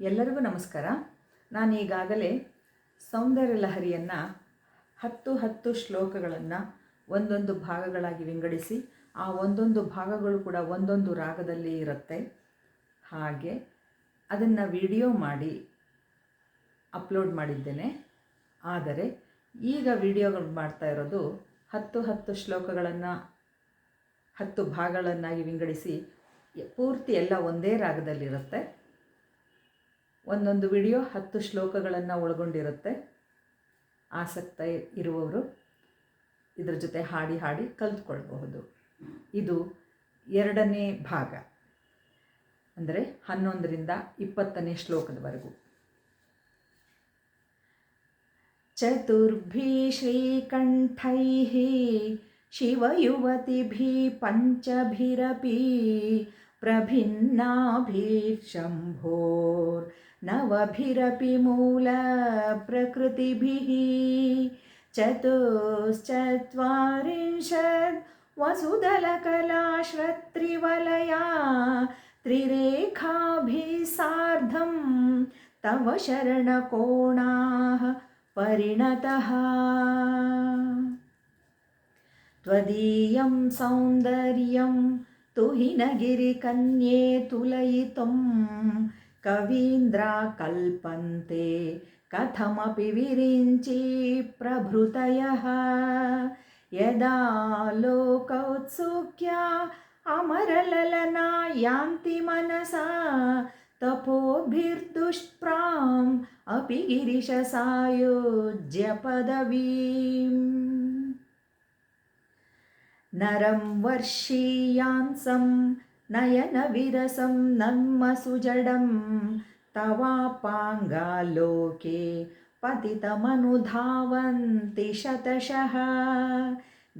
ಎಲ್ಲರಿಗೂ ನಮಸ್ಕಾರ. ನಾನು ಈಗಾಗಲೇ ಸೌಂದರ್ಯ ಲಹರಿಯನ್ನು ಹತ್ತು ಹತ್ತು ಶ್ಲೋಕಗಳನ್ನು ಒಂದೊಂದು ಭಾಗಗಳಾಗಿ ವಿಂಗಡಿಸಿ, ಆ ಒಂದೊಂದು ಭಾಗಗಳು ಕೂಡ ಒಂದೊಂದು ರಾಗದಲ್ಲಿ ಇರುತ್ತೆ. ಹಾಗೆ ಅದನ್ನು ವಿಡಿಯೋ ಮಾಡಿ ಅಪ್ಲೋಡ್ ಮಾಡಿದ್ದೇನೆ. ಆದರೆ ಈಗ ವಿಡಿಯೋಗಳು ಮಾಡ್ತಾ ಇರೋದು ಹತ್ತು ಹತ್ತು ಶ್ಲೋಕಗಳನ್ನು ಹತ್ತು ಭಾಗಗಳನ್ನಾಗಿ ವಿಂಗಡಿಸಿ, ಪೂರ್ತಿ ಎಲ್ಲ ಒಂದೇ ರಾಗದಲ್ಲಿರುತ್ತೆ. ಒಂದೊಂದು ವಿಡಿಯೋ ಹತ್ತು ಶ್ಲೋಕಗಳನ್ನು ಒಳಗೊಂಡಿರುತ್ತೆ. ಆಸಕ್ತ ಇರುವವರು ಇದರ ಜೊತೆ ಹಾಡಿ ಹಾಡಿ ಕಲ್ತ್ಕೊಳ್ಬಹುದು. ಇದು ಎರಡನೇ ಭಾಗ. ಅಂದರೆ ಹನ್ನೊಂದರಿಂದ ಇಪ್ಪತ್ತನೇ ಶ್ಲೋಕದವರೆಗೂ. ಚತುರ್ಭಿ ಶ್ರೀಕಂಠೈಃ ಶಿವಯುವತಿಭಿ ಪಂಚಭಿರಪಿ प्रभिन्नाभिशम्भोर्नवभिरपि मूलप्रकृतिभिः चतुश्चत्वारिंशत् वसुदलकलाश्रत्रिवलया त्रिरेखाभिः सार्धं तव शरणकोणाः परिणतः। त्वदीयं सौन्दर्यं तुहिनगिरिकन्ये तुलयितुं కవీంద్రా కల్పంతే కథమపి విరించి ప్రభృతయ. యదా లోకౌత్సుక్యా అమరలలనా యాంతి మనసా తపోభిర్దుష్ప్రాం అపి గిరిశ సాయోజ్య పదవీం. నరం వర్షీయాంసం नयनविरसं नन्मसुजडं तवापाङ्गालोके पतितमनुधावन्ति शतशः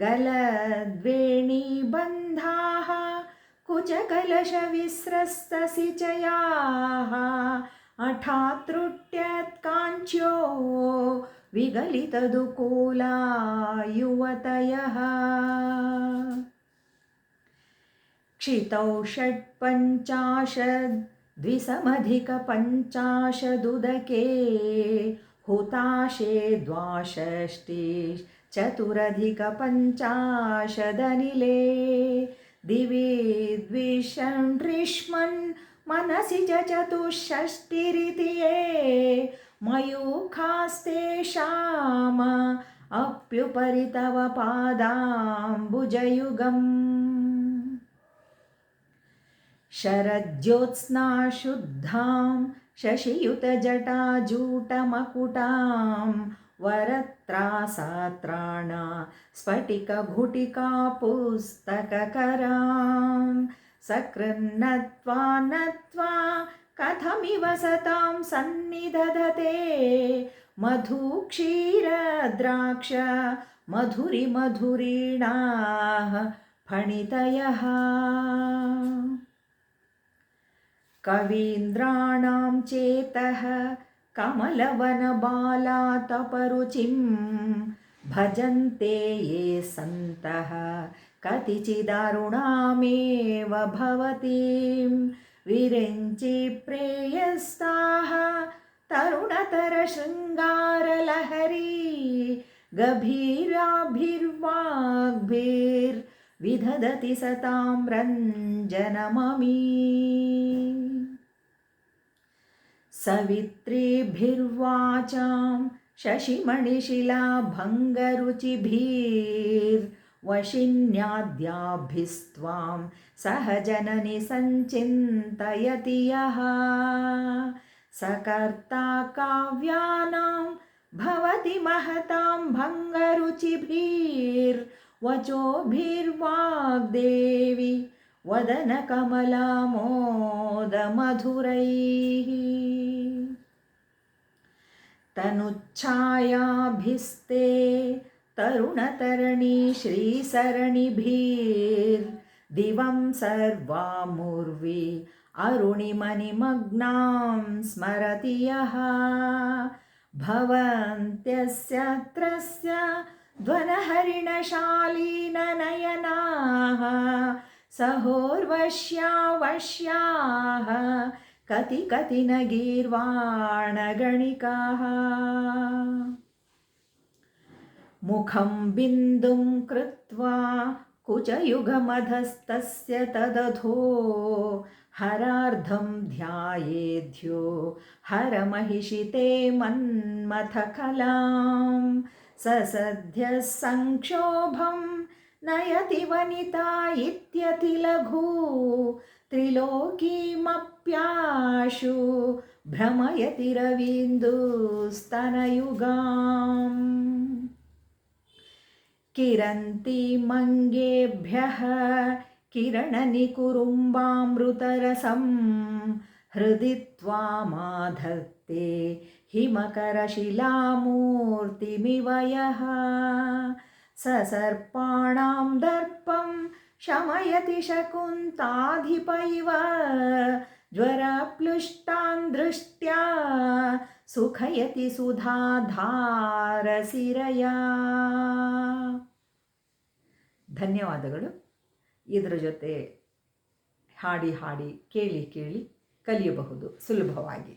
गलद्वेणीबन्धाः कुचकलशविस्रस्तसिचयाः अठात्रुट्यत्काञ्च्यो विगलितदुकूला युवतयः क्षितौ षट्पञ्चाशद् द्विसमधिकपञ्चाशदुदके हुताशे द्वाषष्टिश्चतुरधिकपञ्चाशदनिले। मनसि च चतुष्षष्टिरिति ये मयूखास्तेषाम अप्युपरि तव पादाम्बुजयुगम् शरज्योत्स्ना शुद्धां शशियुतजटाजूटमकुटां वरत्रासात्राणा स्फटिकघुटिका पुस्तककरां सकृन्नत्वा नत्वा कथमिव सतां सन्निदधते मधुक्षीरद्राक्ष मधुरिमधुरीणाः फणितयः कवीन्द्राणां चेतः कमलवनबालातपरुचिं भजन्ते ये सन्तः। कतिचिदरुणामेव भवतीं। विरिञ्चि प्रेयस्ताः तरुणतरशृङ्गारलहरी गभीराभिर्वाग्भिर्विदधति सतां रञ्जनममी। सवित्रीभिर्वाचां शशिमणिशिलाभङ्गरुचिभिर्वशिन्याद्याभिस्त्वां सहजननि सञ्चिन्तयति यः। सकर्ता काव्यानां भवति महतां भङ्गरुचिभिर्वचोभिर्वाग्देवि वदनकमलामोदमधुरैः। तनुच्छायाभिस्ते तरुणतरणि श्रीसरणिभिर्दिवं सर्वा मूर्वी अरुणिमनिमग्नां स्मरति यः। भवन्त्यस्य त्रस्य ध्वनहरिणशालीननयनाः सहोर्वश्या वश्याः कति कति न गीर्वाणगणिकाः। मुखं बिन्दुं कृत्वा कुचयुगमधस्तस्य तदधो। हरार्धं ध्यायेद्यो हरमहिषिते मन्मथकलां। ससद्यः संक्षोभं नयति वनिता इत्यतिलघु। त्रिलोकीमप्याशु भ्रमयति रवीन्दुस्तनयुगाम् किरन्तीमङ्गेभ्यः किरणनिकुरुम्बामृतरसं हृदि त्वामाधत्ते हिमकरशिलामूर्तिमिव यः ससर्पाणां दर्पं शमयति शकुन्ताधिप इव ज्वरप्लुष्टान् दृष्ट्या सुखयति ಸುಧಾಧಾರಸಿರಯ ಧನ್ಯವಾದಗಳು ಇದರ ಜೊತೆ ಹಾಡಿ ಹಾಡಿ ಕೇಳಿ ಕೇಳಿ ಕಲಿಯಬಹುದು ಸುಲಭವಾಗಿ